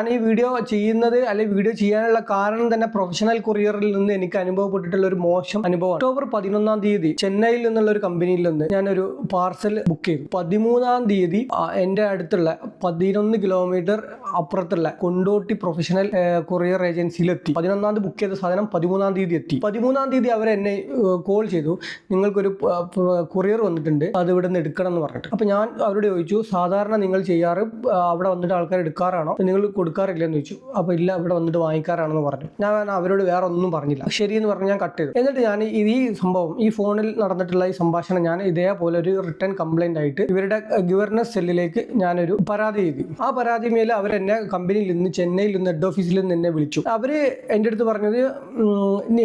ഞാൻ ഈ വീഡിയോ ചെയ്യുന്നത് അല്ലെങ്കിൽ വീഡിയോ ചെയ്യാനുള്ള കാരണം തന്നെ പ്രൊഫഷണൽ കൊറിയറിൽ നിന്ന് എനിക്ക് അനുഭവപ്പെട്ടിട്ടുള്ള ഒരു മോശം അനുഭവം ഒക്ടോബർ പതിനൊന്നാം തീയതി ചെന്നൈയിൽ നിന്നുള്ള ഒരു കമ്പനിയിൽ നിന്ന് ഞാനൊരു പാർസൽ ബുക്ക് ചെയ്തു. പതിമൂന്നാം തീയതി എന്റെ അടുത്തുള്ള പതിനൊന്ന് കിലോമീറ്റർ അപ്പുറത്തുള്ള കൊണ്ടോട്ടി പ്രൊഫഷണൽ കൊറിയർ ഏജൻസിയിലെത്തി പതിനൊന്നാം തീയതി ബുക്ക് ചെയ്ത സാധനം പതിമൂന്നാം തീയതി എത്തി. പതിമൂന്നാം തീയതി അവർ എന്നെ കോൾ ചെയ്തു. നിങ്ങൾക്കൊരു കൊറിയർ വന്നിട്ടുണ്ട്. അത് ഇവിടെ നിന്ന് എടുക്കണം എന്ന് പറഞ്ഞിട്ട്. അപ്പോൾ ഞാൻ അവരോട് ചോദിച്ചു സാധാരണ നിങ്ങൾ ചെയ്യാറ് അവിടെ വന്നിട്ട് ആൾക്കാർ എടുക്കാറാണോ? നിങ്ങൾ കൊടുക്കാറില്ലെന്ന് ചോദിച്ചു. അപ്പോൾ ഇല്ല ഇവിടെ വന്നിട്ട് വാങ്ങിക്കാറാണെന്ന് പറഞ്ഞു. ഞാൻ അവരോട് വേറെ ഒന്നും പറഞ്ഞില്ല. ശരി എന്ന് പറഞ്ഞ് ഞാൻ കട്ട് ചെയ്തു. എന്നിട്ട് ഞാൻ ഈ സംഭവം ഈ ഫോണിൽ നടന്നിട്ടുള്ള ഈ സംഭാഷണം ഞാൻ ഇതേപോലെ ഒരു റിട്ടേൺ കംപ്ലൈന്റ് ആയിട്ട് ഇവരുടെ ഗവർണൻസ് സെല്ലിലേക്ക് ഞാനൊരു പരാതി എഴുതി. ആ പരാതി മേലെ എന്നെ കമ്പനിയിൽ നിന്ന് ചെന്നൈയിൽ നിന്ന് ഹെഡ് ഓഫീസിൽ നിന്ന് എന്നെ വിളിച്ചു. അവർ എന്റെ അടുത്ത് പറഞ്ഞത്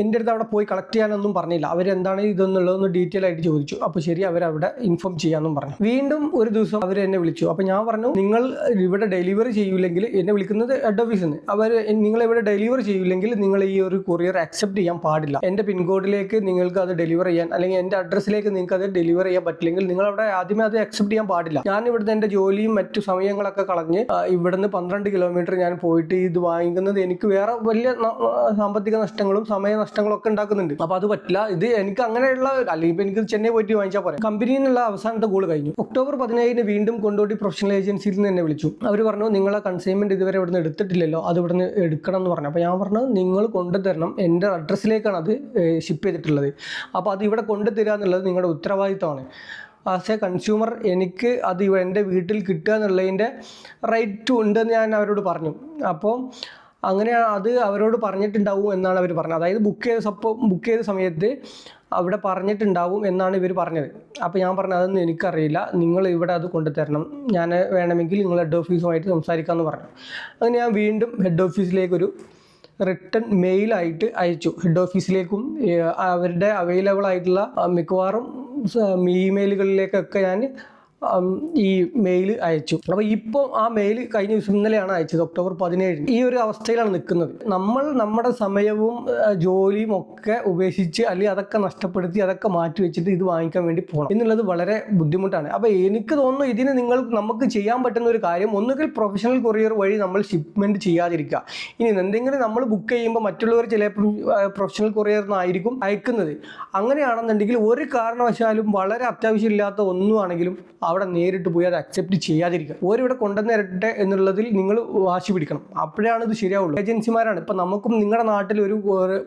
എന്റെ അടുത്ത് അവിടെ പോയി കളക്ട് ചെയ്യാനൊന്നും പറഞ്ഞില്ല. അവരെന്താണ് ഇതെന്നുള്ളതൊന്ന് ഡീറ്റെയിൽ ആയിട്ട് ചോദിച്ചു. അപ്പോൾ ശരി അവർ അവരവിടെ ഇൻഫോം ചെയ്യാമെന്നും പറഞ്ഞു. വീണ്ടും ഒരു ദിവസം അവർ എന്നെ വിളിച്ചു. അപ്പോൾ ഞാൻ പറഞ്ഞു നിങ്ങൾ ഇവിടെ ഡെലിവറി ചെയ്യൂലെങ്കിൽ എന്നെ വിളിക്കുന്നത് ഹെഡ് ഓഫീസിൽ നിന്ന് അവർ നിങ്ങൾ ഇവിടെ ഡെലിവർ ചെയ്യില്ലെങ്കിൽ നിങ്ങൾ ഈ ഒരു കൊറിയർ അക്സെപ്റ്റ് ചെയ്യാൻ പാടില്ല. എന്റെ പിൻകോഡിലേക്ക് നിങ്ങൾക്ക് അത് ഡെലിവർ ചെയ്യാൻ അല്ലെങ്കിൽ എന്റെ അഡ്രസ്സിലേക്ക് നിങ്ങൾക്ക് അത് ഡെലിവർ ചെയ്യാൻ പറ്റില്ലെങ്കിൽ നിങ്ങൾ അവിടെ ആദ്യമേ അത് അക്സെപ്റ്റ് ചെയ്യാൻ പാടില്ല. ഞാൻ ഇവിടുന്ന് എന്റെ ജോലിയും മറ്റു സമയങ്ങളൊക്കെ കളഞ്ഞ് ഇവിടുന്ന് പന്ത്രണ്ട് കിലോമീറ്റർ ഞാൻ പോയിട്ട് ഇത് വാങ്ങിക്കുന്നത് എനിക്ക് വേറെ വലിയ സാമ്പത്തിക നഷ്ടങ്ങളും സമയ നഷ്ടങ്ങളും ഒക്കെ ഉണ്ടാക്കുന്നുണ്ട്. അപ്പോൾ അത് പറ്റില്ല. ഇത് എനിക്ക് അങ്ങനെയുള്ള അല്ലെങ്കിൽ എനിക്ക് ചെന്നൈ പോയിട്ട് വാങ്ങിച്ചാൽ പോരെ. കമ്പനിയിൽ നിന്നുള്ള അവസാനത്തെ ഗോൾ കഴിഞ്ഞു. ഒക്ടോബർ പതിനേഴിന് വീണ്ടും കൊണ്ടോട്ടി പ്രൊഫഷണൽ ഏജൻസിയിൽ നിന്ന് എന്നെ വിളിച്ചു. അവർ പറഞ്ഞു നിങ്ങളെ കൺസൈൻമെന്റ് ഇതുവരെ ഇവിടുന്ന് എടുത്തിട്ടില്ലല്ലോ അത് ഇവിടുന്ന് എടുക്കണം എന്ന് പറഞ്ഞു. അപ്പോൾ ഞാൻ പറഞ്ഞു നിങ്ങൾ കൊണ്ടുതരണം. എന്റെ അഡ്രസ്സിലേക്കാണ് അത് ഷിപ്പ് ചെയ്തിട്ടുള്ളത്. അപ്പോൾ അത് ഇവിടെ കൊണ്ടുതരിക എന്നുള്ളത് നിങ്ങളുടെ ഉത്തരവാദിത്തമാണ് ആസ് എ കൺസ്യൂമർ എനിക്ക് അത് എന്റെ വീട്ടിൽ കിട്ടുക എന്നുള്ളതിന്റെ റൈറ്റ് ഉണ്ടെന്ന് ഞാൻ അവരോട് പറഞ്ഞു. അപ്പോൾ അങ്ങനെ അത് അവരോട് പറഞ്ഞിട്ടുണ്ടാവും എന്നാണ് അവർ പറഞ്ഞത്. അതായത് ബുക്ക് ചെയ്ത സപ്പോ ബുക്ക് ചെയ്ത സമയത്ത് അവിടെ പറഞ്ഞിട്ടുണ്ടാവും എന്നാണ് ഇവർ പറഞ്ഞത്. അപ്പോൾ ഞാൻ പറഞ്ഞത് അതൊന്നും എനിക്കറിയില്ല. നിങ്ങൾ ഇവിടെ അത് കൊണ്ടുതരണം. ഞാൻ വേണമെങ്കിൽ നിങ്ങൾ ഹെഡ് ഓഫീസുമായിട്ട് സംസാരിക്കാമെന്ന് പറഞ്ഞു. അങ്ങനെ ഞാൻ വീണ്ടും ഹെഡ് ഓഫീസിലേക്കൊരു റിട്ടേൺ മെയിലായിട്ട് അയച്ചു. ഹെഡ് ഓഫീസിലേക്കും അവരുടെ അവൈലബിൾ ആയിട്ടുള്ള മിക്കവാറും ഇമെയിലുകളിലേക്കൊക്കെ ഞാൻ ഈ മെയിൽ അയച്ചു. അപ്പോൾ ഇപ്പോൾ ആ മെയിൽ കഴിഞ്ഞ ദിവസം ഇന്നലെയാണ് അയച്ചത് ഒക്ടോബർ പതിനേഴിന്. ഈ ഒരു അവസ്ഥയിലാണ് നിൽക്കുന്നത്. നമ്മൾ നമ്മുടെ സമയവും ജോലിയും ഒക്കെ ഉപേക്ഷിച്ച് അല്ലെങ്കിൽ അതൊക്കെ നഷ്ടപ്പെടുത്തി അതൊക്കെ മാറ്റി വെച്ചിട്ട് ഇത് വാങ്ങിക്കാൻ വേണ്ടി പോകണം എന്നുള്ളത് വളരെ ബുദ്ധിമുട്ടാണ്. അപ്പോൾ എനിക്ക് തോന്നുന്നു ഇതിന് നിങ്ങൾ നമുക്ക് ചെയ്യാൻ പറ്റുന്ന ഒരു കാര്യം ഒന്നുകിൽ പ്രൊഫഷണൽ കൊറിയർ വഴി നമ്മൾ ഷിപ്മെന്റ് ചെയ്യാതിരിക്കുക. ഇനി എന്തെങ്കിലും നമ്മൾ ബുക്ക് ചെയ്യുമ്പോൾ മറ്റുള്ളവർ ചിലപ്പോൾ പ്രൊഫഷണൽ കൊറിയർ ആയിരിക്കും അയക്കുന്നത്. അങ്ങനെയാണെന്നുണ്ടെങ്കിൽ ഒരു കാരണവശാലും വളരെ അത്യാവശ്യമില്ലാത്ത ഒന്നുമാണെങ്കിലും അവിടെ നേരിട്ട് പോയി അത് അക്സെപ്റ്റ് ചെയ്യാതിരിക്കുക. ഓരിവിടെ കൊണ്ടുവന്ന് തരട്ടെ എന്നുള്ളതിൽ നിങ്ങൾ വാശി പിടിക്കണം. അപ്പോഴാണ് ഇത് ശരിയാവുള്ളൂ. ഏജൻസിമാരാണ്. ഇപ്പം നമുക്കും നിങ്ങളുടെ നാട്ടിൽ ഒരു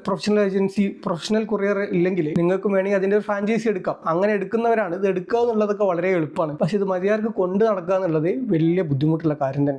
പ്രൊഫഷണൽ ഏജൻസി പ്രൊഫഷണൽ കൊറിയർ ഇല്ലെങ്കിൽ നിങ്ങൾക്ക് വേണമെങ്കിൽ അതിന്റെ ഒരു ഫ്രാഞ്ചൈസി എടുക്കാം. അങ്ങനെ എടുക്കുന്നവരാണ്. ഇത് എടുക്കുക എന്നുള്ളതൊക്കെ വളരെ എളുപ്പമാണ്. പക്ഷേ ഇത് മതിയാർക്ക് കൊണ്ട് നടക്കുക എന്നുള്ളത് വലിയ ബുദ്ധിമുട്ടുള്ള കാര്യം തന്നെയാണ്.